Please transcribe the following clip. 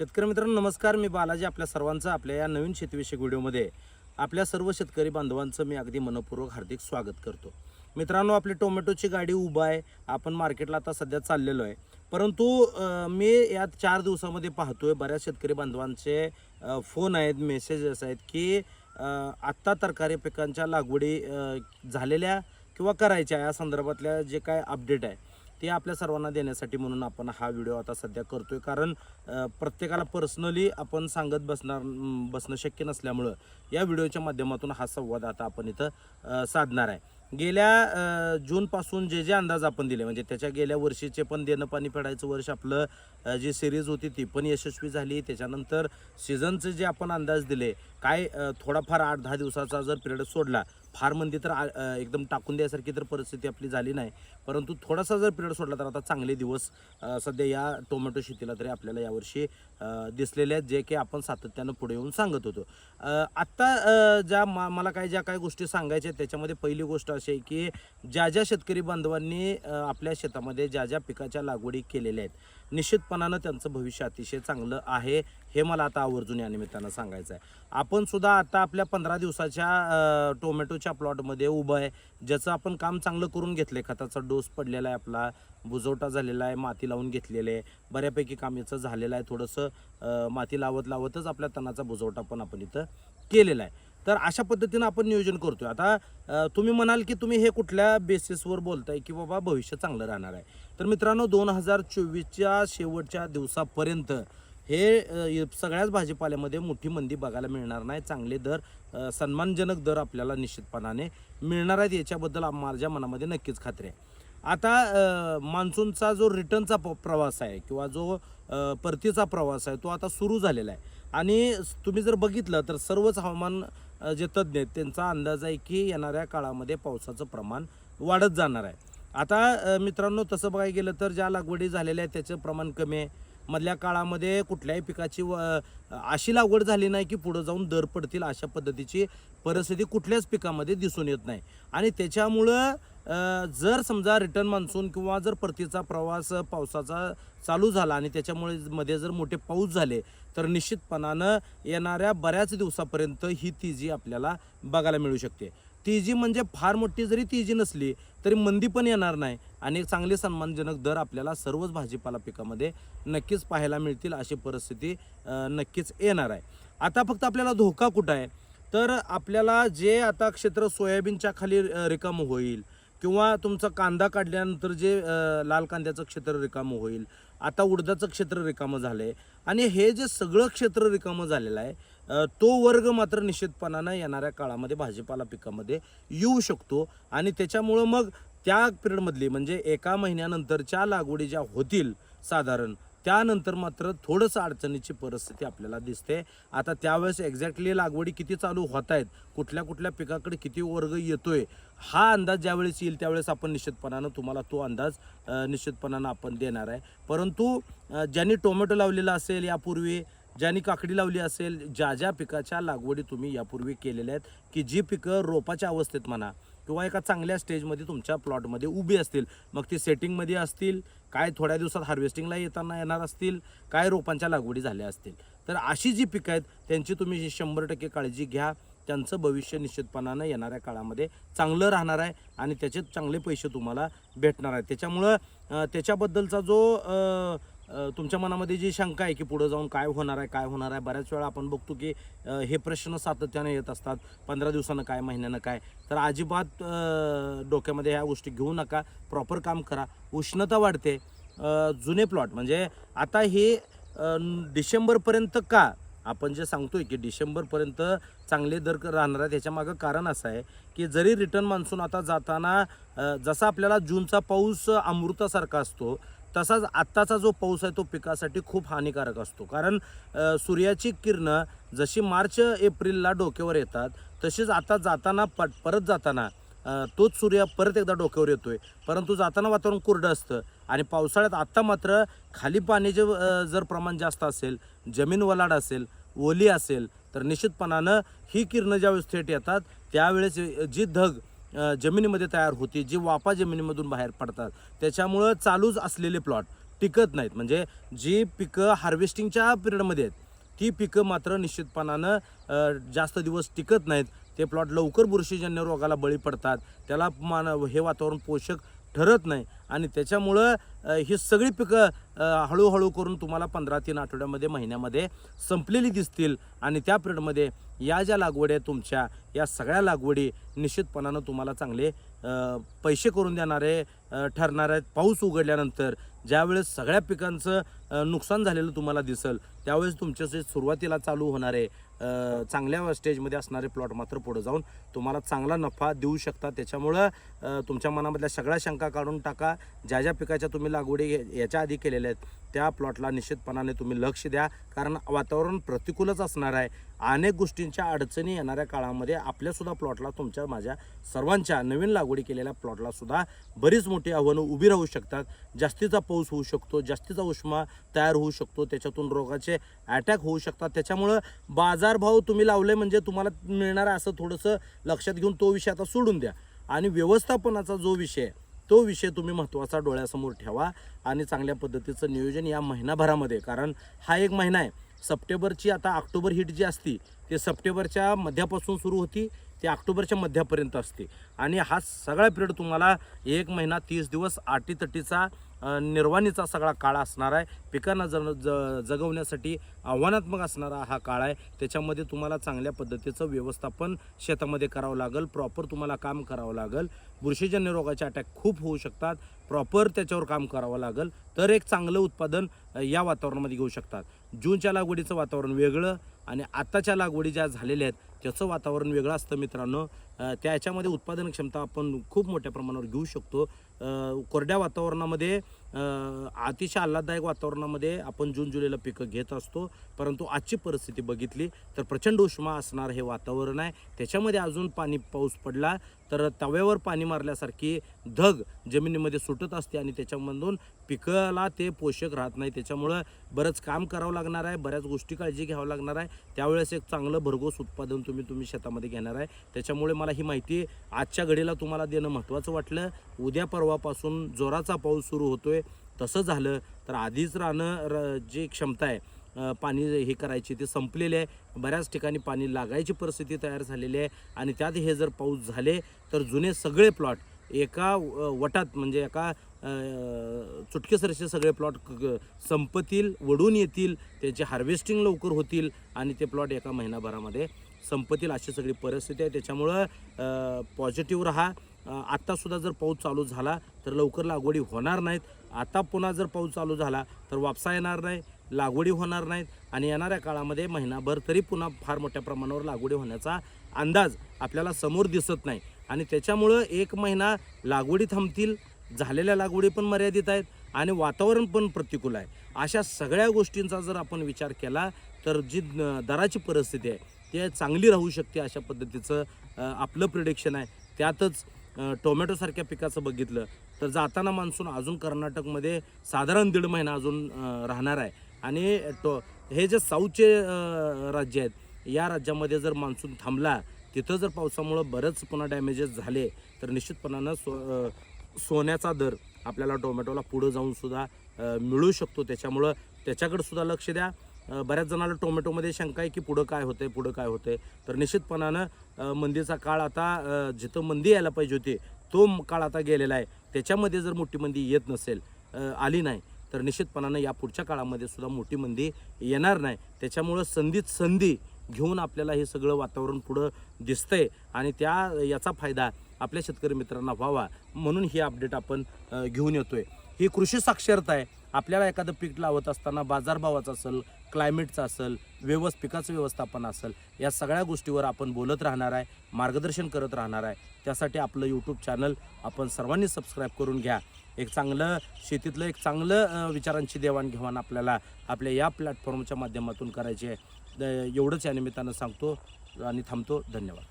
शेतकरी मित्रांनो नमस्कार. मी बालाजी आपल्या सर्वांचं आपल्या या नवीन शेतीविषयक व्हिडिओमध्ये आपल्या सर्व शेतकरी बांधवांचं मी अगदी मनपूर्वक हार्दिक स्वागत करतो. मित्रांनो आपली टोमॅटोची गाडी उभा आहे. आपण मार्केटला आता सध्या चाललेलो आहे. परंतु मी यात चार दिवसामध्ये पाहतोय बऱ्याच शेतकरी बांधवांचे फोन आहेत मेसेजेस आहेत की आत्ता तरकारी पिकांच्या लागवडी झालेल्या किंवा करायच्या या संदर्भातल्या जे काय अपडेट आहे. ते आपल्या सर्वांना देण्यासाठी म्हणून आपण हा व्हिडिओ आता सध्या करतोय. कारण प्रत्येकाला पर्सनली आपण सांगत बसणार बसणं शक्य नसल्यामुळं या व्हिडिओच्या माध्यमातून हा संवाद आता आपण इथं साधणार आहे. गेल्या जूनपासून जे जे अंदाज आपण दिले म्हणजे त्याच्या गेल्या वर्षीचे पण देणं पाणी फेडायचं वर्ष आपलं जी सिरीज होती ती पण यशस्वी झाली. त्याच्यानंतर सीझनचे जे आपण अंदाज दिले काय थोडाफार आठ दहा दिवसाचा जर पिरियड सोडला फार मंदी तर एकदम टाकून द्यायसारखी तर परिस्थिती आपली झाली नाही. परंतु थोडासा जर पिरियड सोडला तर आता चांगले दिवस सध्या या टोमॅटो शेतीला तरी आपल्याला यावर्षी दिसलेले आहेत जे की आपण सातत्यानं पुढे येऊन सांगत होतो. आत्ता ज्या मा मला काही ज्या काही गोष्टी सांगायच्या आहेत त्याच्यामध्ये पहिली गोष्ट अशी आहे की ज्या ज्या शेतकरी बांधवांनी आपल्या शेतामध्ये ज्या ज्या पिकाच्या लागवडी केलेल्या आहेत निश्चितपणानं त्यांचं भविष्य अतिशय चांगलं आहे. हे मला आता आवर्जून या निमित्तानं सांगायचं आहे आपण सुद्धा आता आपल्या पंधरा दिवसाच्या टोमॅटोच्या प्लॉटमध्ये उभं आहे. ज्याचं आपण काम चांगलं करून घेतलं आहे खताचा डोस पडलेला आहे आपला बुजवटा झालेला आहे माती लावून घेतलेले आहे. बऱ्यापैकी काम याचं झालेलं आहे. थोडंसं माती लावत लावतच आपल्या तणाचा बुजवटा पण आपण इथं केलेला आहे. तर अशा पद्धतीनं आपण नियोजन करतोय. आता तुम्ही म्हणाल की तुम्ही हे कुठल्या बेसिसवर बोलताय की बाबा भविष्य चांगलं राहणार आहे. तर मित्रांनो दोन हजार चोवीसच्या शेवटच्या दिवसापर्यंत हे सगळ्याच भाजीपाल्यामध्ये मोठी मंदी बघायला मिळणार नाही. चांगले दर सन्मानजनक दर आपल्याला निश्चितपणाने मिळणार आहेत. याच्याबद्दल माझ्या मनामध्ये नक्कीच खात्री आहे. आता मान्सूनचा जो रिटर्नचा प प्रवास आहे किंवा जो परतीचा प्रवास आहे तो आता सुरू झालेला आहे. आणि तुम्ही जर बघितलं तर सर्वच हवामान जे तज्ज्ञ आहेत त्यांचा अंदाज आहे की येणाऱ्या काळामध्ये पावसाचं प्रमाण वाढत जाणार आहे. आता मित्रांनो तसं बघायला गेलं तर ज्या लागवडी झालेल्या आहेत त्याचं प्रमाण कमी आहे. मधल्या काळामध्ये कुठल्याही पिकाची व अशी लागवड झाली नाही की पुढं जाऊन दर पडतील अशा पद्धतीची परिस्थिती कुठल्याच पिकामध्ये दिसून येत नाही. आणि त्याच्यामुळं जर समजा रिटर्न मान्सून किंवा जर परतीचा प्रवास पावसाचा चालू झाला आणि त्याच्यामुळे मध्ये जर मोठे पाऊस झाले तर निश्चितपणानं येणाऱ्या बऱ्याच दिवसापर्यंत ही तिजी आपल्याला बघायला मिळू शकते. तिजी म्हणजे फार मोठी जरी तिजी नसली तरी मंदी पण येणार नाही. आणि चांगले सन्मानजनक दर आपल्याला सर्वच भाजीपाला पिकामध्ये नक्कीच पाहायला मिळतील अशी परिस्थिती नक्कीच येणार आहे. आता फक्त आपल्याला धोका कुठं आहे? तर आपल्याला जे आता क्षेत्र सोयाबीनच्या खाली रिकाम रिकामं होईल किंवा तुमचा कांदा काढल्यानंतर जे लाल कांद्याचं क्षेत्र रिकामं होईल आता उडदाचं क्षेत्र रिकामं झालं आहे आणि हे जे सगळं क्षेत्र रिकामं झालेलं आहे तो वर्ग मात्र निश्चितपणानं येणाऱ्या काळामध्ये भाजीपाला पिकामध्ये येऊ शकतो आणि त्याच्यामुळं मग त्या पिरियडमधली म्हणजे एका महिन्यानंतरच्या लागवडी ज्या होतील साधारण त्यानंतर मात्र थोडंसं अडचणीची परिस्थिती आपल्याला दिसते. आता त्यावेळेस एक्झॅक्टली लागवडी किती चालू होत आहेत कुठल्या कुठल्या पिकाकडे किती वर्ग येतोय हा अंदाज ज्यावेळेस येईल त्यावेळेस आपण निश्चितपणानं तुम्हाला तो अंदाज निश्चितपणानं आपण देणार आहे. परंतु ज्यांनी टोमॅटो लावलेला असेल यापूर्वी ज्यांनी काकडी लावली असेल ज्या ज्या पिकाच्या लागवडी तुम्ही यापूर्वी केलेल्या आहेत की जी पिकं रोपाच्या अवस्थेत म्हणा किंवा एका चांगल्या स्टेजमध्ये तुमच्या प्लॉटमध्ये उभी असतील. मग ती सेटिंगमध्ये असतील काय थोड्या दिवसात हार्वेस्टिंगला येताना येणार असतील काय रोपांच्या लागवडी झाल्या असतील. तर अशी जी पिकं आहेत त्यांची तुम्ही शंभर टक्के काळजी घ्या. त्यांचं भविष्य निश्चितपणानं येणाऱ्या काळामध्ये चांगलं राहणार आहे आणि त्याचे चांगले पैसे तुम्हाला भेटणार आहेत त्याच्यामुळं त्याच्याबद्दलचा जो तुमच्या मनामध्ये जी शंका आहे की पुढं जाऊन काय होणार आहे काय होणार आहे बऱ्याच वेळा आपण बघतो की हे प्रश्न सातत्याने येत असतात. पंधरा दिवसानं काय महिन्यानं काय? तर अजिबात डोक्यामध्ये ह्या गोष्टी घेऊ नका. प्रॉपर काम करा. उष्णता वाढते. जुने प्लॉट म्हणजे आता हे डिसेंबरपर्यंत का? आपण जे सांगतोय की डिसेंबरपर्यंत चांगले दर राहणार आहे त्याच्यामागं कारण असं आहे की जरी रिटर्न मान्सून आता जाताना जसा आपल्याला जूनचा पाऊस अमृतासारखा असतो तसाच आत्ताचा जो पाऊस आहे तो पिकासाठी खूप हानिकारक असतो. कारण सूर्याची किरणं जशी मार्च एप्रिलला डोक्यावर येतात तशीच आता जाताना पट परत जाताना तोच सूर्य परत एकदा डोक्यावर येतोय. परंतु जाताना वातावरण कोरडं असतं आणि पावसाळ्यात आत्ता मात्र खाली पाण्याचे जर प्रमाण जास्त असेल जमीन वलाड असेल ओली असेल तर निश्चितपणानं ही किरणं ज्यावेळेस थेट येतात त्यावेळेस जी धग जमिनीमध्ये तयार होते जी वापा जमिनीमधून बाहेर पडतात. त्याच्यामुळं चालूच असलेले प्लॉट टिकत नाहीत. म्हणजे जी पिकं हार्वेस्टिंगच्या पिरियडमध्ये आहेत ती पिकं मात्र निश्चितपणानं जास्त दिवस टिकत नाहीत. ते प्लॉट लवकर बुरशीजन्य रोगाला बळी पडतात. त्याला मान हे वातावरण पोषक ठरत नाही. आणि त्याच्यामुळं ही सगळी पिकं हळूहळू करून तुम्हाला पंधरा तीन आठवड्यामध्ये महिन्यामध्ये संपलेली दिसतील. आणि त्या पिरियडमध्ये या ज्या लागवडी आहेत तुमच्या या सगळ्या लागवडी निश्चितपणानं तुम्हाला चांगले पैसे करून देणारे ठरणार आहेत. पाऊस उघडल्यानंतर ज्यावेळेस सगळ्या पिकांचं नुकसान झालेलं तुम्हाला दिसल त्यावेळेस तुमच्याशी सुरुवातीला चालू होणारे चांगल्या स्टेजमध्ये असणारे प्लॉट मात्र पुढे जाऊन तुम्हाला चांगला नफा देऊ शकता त्याच्यामुळं तुमच्या मनामधल्या सगळ्या शंका काढून टाका. ज्या ज्या पिकाच्या तुम्ही लागवडी याच्या आधी केलेल्या आहेत त्या प्लॉटला निश्चितपणाने तुम्ही लक्ष द्या. कारण वातावरण प्रतिकूलच असणार आहे. अनेक गोष्टींच्या अडचणी येणाऱ्या काळामध्ये आपल्यासुद्धा प्लॉटला तुमच्या माझ्या सर्वांच्या नवीन लागवडी केलेल्या प्लॉटलासुद्धा बरीच मोठी आव्हानं उभी राहू शकतात. जास्तीचा पाऊस होऊ शकतो जास्तीचा उष्मा तयार होऊ शकतो त्याच्यातून रोगाचे अटॅक होऊ शकतात. त्याच्यामुळं बाजारभाव तुम्ही लावले म्हणजे तुम्हाला मिळणार असं थोडंसं लक्षात घेऊन तो विषय आता सोडून द्या. आणि व्यवस्थापनाचा जो विषय आहे, तो विषय तुम्ही महत्त्वाचा डोळ्यासमोर ठेवा आणि चांगल्या पद्धतीचं नियोजन या महिनाभरामध्ये. कारण हा एक महिना आहे. सप्टेंबरची आता ऑक्टोबर हिट जी असती ते सप्टेंबरच्या मध्यापासून सुरू होती ते ऑक्टोबरच्या मध्यापर्यंत असते. आणि हा सगळा पिरियड तुम्हाला एक महिना तीस दिवस आटीतटीचा निर्वाणीचा सगळा काळ असणार आहे. पिकांना ज ज जगवण्यासाठी आव्हानात्मक असणारा हा काळ आहे. त्याच्यामध्ये तुम्हाला चांगल्या पद्धतीचं व्यवस्थापन शेतामध्ये करावं लागेल. प्रॉपर तुम्हाला काम करावं लागेल. बुरशीजन्य रोगाचे अटॅक खूप होऊ शकतात. प्रॉपर त्याच्यावर काम करावं लागेल. तर एक चांगलं उत्पादन या वातावरणामध्ये घेऊ शकतात. जूनच्या लागवडीचं वातावरण वेगळं आणि आत्ताच्या लागवडी ज्या झालेल्या आहेत त्याचं वातावरण वेगळं असतं मित्रांनो. त्याच्यामध्ये उत्पादन क्षमता आपण खूप मोठ्या प्रमाणावर घेऊ शकतो. कोरड्या वातावरणामध्ये अतिशय आल्हाददायक वातावरणामध्ये आपण जून जुलैला पिकं घेत असतो. परंतु आजची परिस्थिती बघितली तर प्रचंड उष्मा असणार हे वातावरण आहे. त्याच्यामध्ये अजून पाणी पाऊस पडला तर तव्यावर पाणी मारल्यासारखी धग जमिनीमध्ये सुटत असते आणि त्याच्यामधून पिकाला ते पोषक राहत नाही. त्याच्यामुळं बरंच काम करावं लागणार आहे बऱ्याच गोष्टी काळजी घ्यावं लागणार आहे. त्यावेळेस एक चांगलं भरघोस उत्पादन तुम्ही तुम्ही शेतामध्ये घेणार आहे. त्याच्यामुळे मला ही माहिती आजच्या घडीला तुम्हाला देणं महत्त्वाचं वाटलं. उद्या परवापासून जोराचा पाऊस सुरू होतोय. तसं झालं तर आधीच राहणं र जी क्षमता आहे पाणी हे करायची ते संपलेले आहे. बऱ्याच ठिकाणी पाणी लागायची परिस्थिती तयार झालेली आहे. आणि त्यात हे जर पाऊस झाले तर जुने सगळे प्लॉट एका वटात म्हणजे एका चुटकेसरचे सगळे प्लॉट संपतील वडून येतील त्याचे हार्वेस्टिंग लवकर होतील आणि ते प्लॉट एका महिनाभरामध्ये संपतील अशी सगळी परिस्थिती आहे. त्याच्यामुळं पॉझिटिव्ह राहा. आत्तासुद्धा जर पाऊस चालू झाला तर लवकर लागवडी होणार नाहीत. आता पुन्हा जर पाऊस चालू झाला तर वापसा येणार नाही लागवडी होणार नाहीत आणि येणाऱ्या काळामध्ये महिनाभर तरी पुन्हा फार मोठ्या प्रमाणावर लागवडी होण्याचा अंदाज आपल्याला समोर दिसत नाही. आणि त्याच्यामुळं एक महिना लागवडी थांबतील झालेल्या लागवडी पण मर्यादित आहेत आणि वातावरण पण प्रतिकूल आहे. अशा सगळ्या गोष्टींचा जर आपण विचार केला तर जी दराची परिस्थिती आहे ती चांगली राहू शकते अशा पद्धतीचं आपलं प्रिडिक्शन आहे. त्यातच टोमॅटोसारख्या पिकाचं बघितलं तर जाताना मान्सून अजून कर्नाटकमध्ये साधारण दीड महिना अजून राहणार आहे. आणि टो हे जे साऊथचे राज्य आहेत या राज्यामध्ये जर मान्सून थांबला तिथं जर पावसामुळं बरंच पुन्हा डॅमेजेस झाले तर निश्चितपणानं सो सोन्याचा दर आपल्याला टोमॅटोला पुढं जाऊन सुद्धा मिळू शकतो. त्याच्यामुळं त्याच्याकडे सुद्धा लक्ष द्या. बऱ्याच जणांना टोमॅटोमध्ये शंका आहे की पुढं काय होतंय पुढं काय होतंय. तर निश्चितपणानं मंदीचा काळ आता जिथं मंदी यायला पाहिजे होती तो काळ आता गेलेला आहे. त्याच्यामध्ये जर मोठी मंदी येत नसेल आली नाही तर निश्चितपणानं या पुढच्या काळामध्ये सुद्धा मोठी मंदी येणार नाही. त्याच्यामुळं संधीत संधी घेऊन आपल्याला हे सगळं वातावरण पुढं दिसतंय आणि त्या याचा फायदा आपल्या शेतकरी मित्रांना व्हावा म्हणून ही अपडेट आपण घेऊन येतो आहे ही कृषी साक्षरता आहे. आपल्याला एखादं पीक लावत असताना बाजारभावाचं असेल क्लायमेटचं असेल व्यवस्थ पिकाचं व्यवस्थापन असेल या सगळ्या गोष्टीवर आपण बोलत राहणार आहे मार्गदर्शन करत राहणार आहे. त्यासाठी आपलं यूट्यूब चॅनल आपण सर्वांनी सबस्क्राईब करून घ्या. एक चांगलं शेतीतलं एक चांगलं विचारांची देवाणघेवाण आपल्याला आपल्या या प्लॅटफॉर्मच्या माध्यमातून करायची आहे. एवढंच या निमित्तानं सांगतो आणि थांबतो. धन्यवाद.